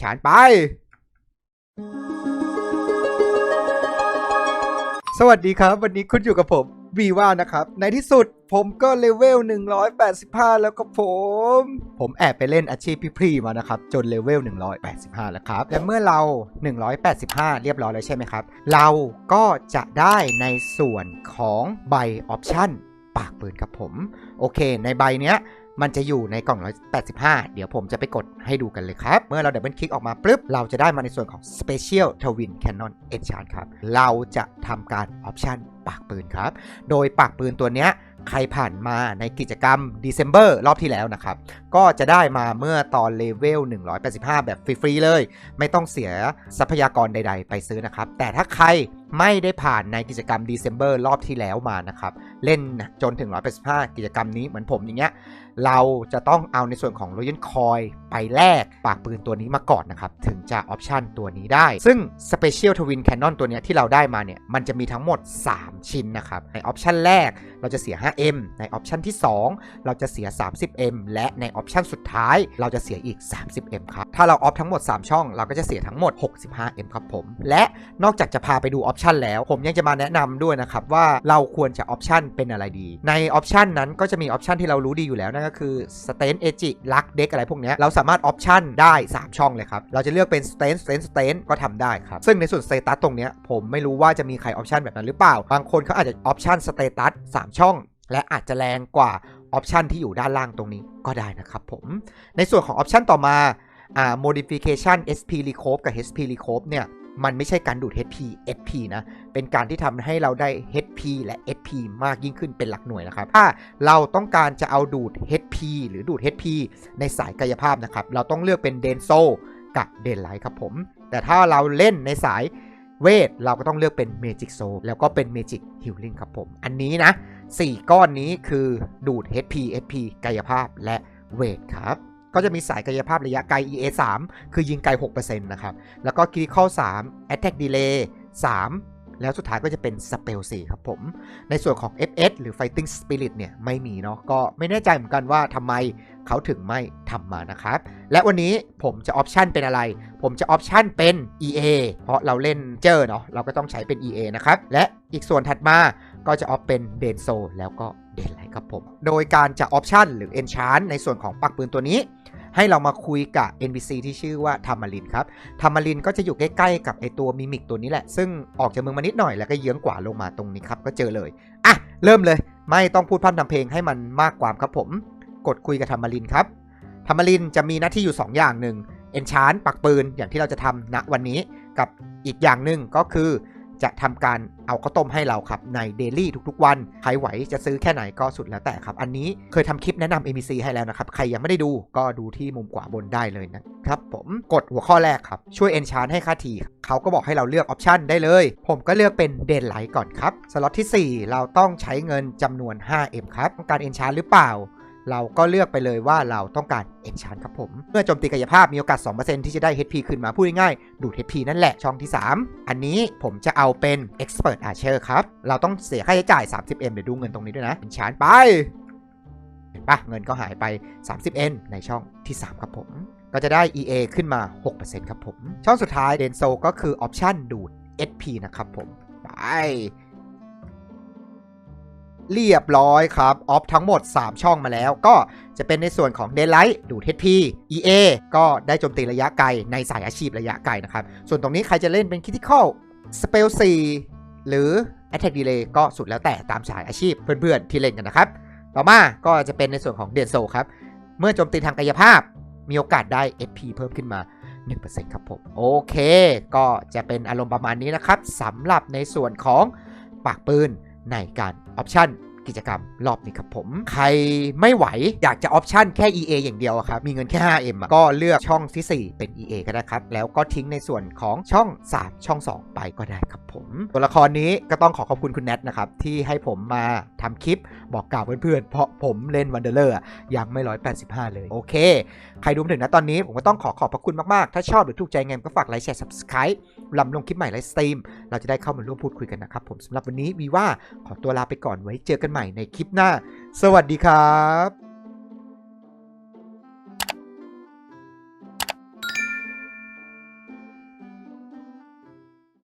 ชานไป สวัสดีครับ วันนี้คุณอยู่กับผมวีว่านะครับ ในที่สุดผมก็เลเวล 185 แล้วก็ผม ผมแอบไปเล่นอาชีพพี่พรีมานะครับ จนเลเวล 185 แล้วครับ และเมื่อเรา 185 เรียบร้อยแล้วใช่ไหมครับ เราก็จะได้ในส่วนของใบออปชั่น ปากปืนครับผม โอเค ในใบเนี้ย มันจะอยู่ในกล่อง 185 เดี๋ยวผมจะไปกดให้ดูกันเลยครับ เมื่อเราดับเบิลคลิกออกมาปุ๊บ เราจะได้มาในส่วนของ Special Twin Cannon Enchant ครับ เราจะทำการออ ปชันปากปืนครับ โดยปากปืนตัวเนี้ยใครผ่านมาในกิจกรรม December รอบที่แล้วนะครับ ก็จะได้มาเมื่อตอนเลเวล 185 แบบฟรี ๆ เลย ไม่ต้องเสียทรัพยากรใด ๆ ไปซื้อนะครับ แต่ถ้าใครไม่ได้ผ่านในกิจกรรม December รอบที่แล้วมานะครับ เล่นจนถึง 185 กิจกรรมนี้เหมือนผมอย่างเงี้ย เราจะต้องเอาในส่วนของ Royal Coin ไปแลกปากปืนตัวนี้มาก่อนนะครับ ถึงจะออปชันตัวนี้ได้ ซึ่ง Special Twin Cannon ตัวเนี้ยที่เราได้มาเนี่ย มันจะมีทั้งหมด 3ชิ้นนะครับ ในออปชันแรกเราจะเสีย 5M ในออปชันที่ 2 เราจะเสีย 30M และในออปชันสุดท้ายเราจะเสียอีก 30M ครับ ถ้าเราออฟทั้งหมด 3 ช่อง เราก็จะเสียทั้งหมด 65M ครับผม และนอกจากจะพาไปดูออปชันแล้ว ผมยังจะมาแนะนำด้วยนะครับว่าเราควรจะออปชันเป็นอะไรดี ในออปชันนั้นก็จะมีออปชันที่เรารู้ดีอยู่แล้วนั่นก็คือ Stain Edge ลักเด็กอะไรพวกนี้เราสามารถออปชันได้ 3 ช่องเลยครับ เราจะเลือกเป็น Stain Stain s t a n ก็ทำได้ครับ ซึ่งในส่วน Status ตรงนี้ผมไม่รู้ว่าจะมีใครออปชันแบบนั้นหรือเปล่าบางคนเขาอาจจะออปชัน Status 3ช่อง และอาจจะแรงกว่าออปชันที่อยู่ด้านล่างตรงนี้ก็ได้นะครับผม ในส่วนของออปชันต่อมาอ่า modification SP recope กับ HP recope เนี่ยมันไม่ใช่การดูด HP SP นะ เป็นการที่ทำให้เราได้ HP และ SP มากยิ่งขึ้นเป็นหลักหน่วยนะครับ ถ้าเราต้องการจะเอาดูด HP หรือดูด HP ในสายกายภาพนะครับ เราต้องเลือกเป็น Denso กับ d e n l i g h t ครับผม แต่ถ้าเราเล่นในสาย เวทเราก็ต้องเลือกเป็นเมจิกโซแล้วก็เป็นเมจิกฮิลลิ่งครับผม อันนี้นะ 4 ก้อนนี้คือดูด HP SP กายภาพและเวทครับ ก็จะมีสายกายภาพระยะไกล EA 3 คือยิงไกล 6%นะครับ แล้วก็ Critical 3 Attack Delay 3 แล้วสุดท้ายก็จะเป็น Spell 4ครับผม ในส่วนของ FS หรือ Fighting Spirit เนี่ยไม่มีเนาะก็ไม่แน่ใจเหมือนกันว่าทำไมเขาถึงไม่ทำมานะครับ และวันนี้ผมจะออปชันเป็นอะไร ผมจะออปชันเป็น EA เพราะเราเล่นเจอเนาะเราก็ต้องใช้เป็น EA นะครับ และอีกส่วนถัดมาก็จะออฟเป็นเดนโซแล้วก็เดนไลท์ครับผม โดยการจะออปชันหรือ Enchant ในส่วนของปักปืนตัวนี้ ให้เรามาคุยกับ NPC ที่ชื่อว่าทามารินครับทามารินก็จะอยู่ใกล้ๆกับไอตัวมิมิกตัวนี้แหละ ซึ่งออกจากเมืองมานิดหน่อยแล้วก็เยื้องกว่าลงมาตรงนี้ครับ ก็เจอเลย อะ เริ่มเลย ไม่ต้องพูดพร่ำทำเพลงให้มันมากความครับผม กดคุยกับทามารินครับทามารินจะมีหน้าที่อยู่ 2 อย่างหนึ่ง Enchant ปักปืนอย่างที่เราจะทำณวันนี้กับอีกอย่างหนึ่งก็คือ จะทำการเอาข้าวต้มให้เราครับในเดลี่ทุกๆ วัน ใครไหวจะซื้อแค่ไหนก็สุดแล้วแต่ครับ อันนี้เคยทำคลิปแนะนำ ABC ให้แล้วนะครับ ใครยังไม่ได้ดูก็ดูที่มุมขวาบนได้เลยนะครับผมกดหัวข้อแรกครับ ช่วย Enchant ให้ค่าทีเขาก็บอกให้เราเลือกออปชันได้เลย ผมก็เลือกเป็นเดนไลท์ก่อนครับสล็อตที่ 4 เราต้องใช้เงินจำนวน 5M ครับต้องการ Enchant หรือเปล่า เราก็เลือกไปเลยว่าเราต้องการ Enchant ครับผม เมื่อโจมตีกายภาพมีโอกาส 2%ที่จะได้ HP ขึ้นมาพูดง่ายๆดูด HP นั่นแหละช่องที่ 3 อันนี้ผมจะเอาเป็น Expert Archer ครับ เราต้องเสียค่าใช้จ่าย 30M เดี๋ยวดูเงินตรงนี้ด้วยนะ Enchant ไปเห็นปะเงินก็หายไป 30N ในช่องที่ 3 ครับผม ก็จะได้ EA ขึ้นมา 6%ครับผม ช่องสุดท้าย Denso ก็คือออปชันดูด SP นะครับผม ไป เรียบร้อยครับ ออฟทั้งหมด 3 ช่องมาแล้วก็จะเป็นในส่วนของ Daylight ดูด HP EA ก็ได้โจมตีระยะไกลในสายอาชีพระยะไกลนะครับ ส่วนตรงนี้ใครจะเล่นเป็น Critical Spell 4 หรือ Attack Delay ก็สุดแล้วแต่ตามสายอาชีพเพื่อนๆที่เล่นกันนะครับ ต่อมาก็จะเป็นในส่วนของ d e n s o ครับ เมื่อโจมตีทางกายภาพมีโอกาสได้ SP เพิ่มขึ้นมา 1%ครับผม โอเค ก็จะเป็นอารมณ์ประมาณนี้นะครับสำหรับในส่วนของปากปืนในการออปชัน กิจกรรมรอบนี้ครับผม ใครไม่ไหวอยากจะออปชันแค่ EA อย่างเดียวครับ มีเงินแค่ 5M ก็เลือกช่องทีสี่ 4 เป็น EA ก็ได้ครับ แล้วก็ทิ้งในส่วนของช่อง 3 ช่อง 2 ไปก็ได้ครับผม ตัวละครนี้ก็ต้องขอขอบคุณคุณแนทนะครับ ที่ให้ผมมาทำคลิปบอกกล่าวเพื่อนๆ เพราะผมเล่นวันเดอร์เลยังไม่ 185 เลย โอเค ใครดูถึงนะตอนนี้ผมก็ต้องขอขอบพระคุณมากๆ ถ้าชอบหรือถูกใจไงก็ฝากไลค์แชร์ subscribe ลำลงคลิปใหม่ไลฟ์สตรีมเราจะได้เข้ามาร่วมพูดคุยกันนะครับผมสำหรับวันนี้วีว่าขอตัวลาไปก่อนไว้เจอกันใหม่ในคลิปหน้า สวัสดีครับ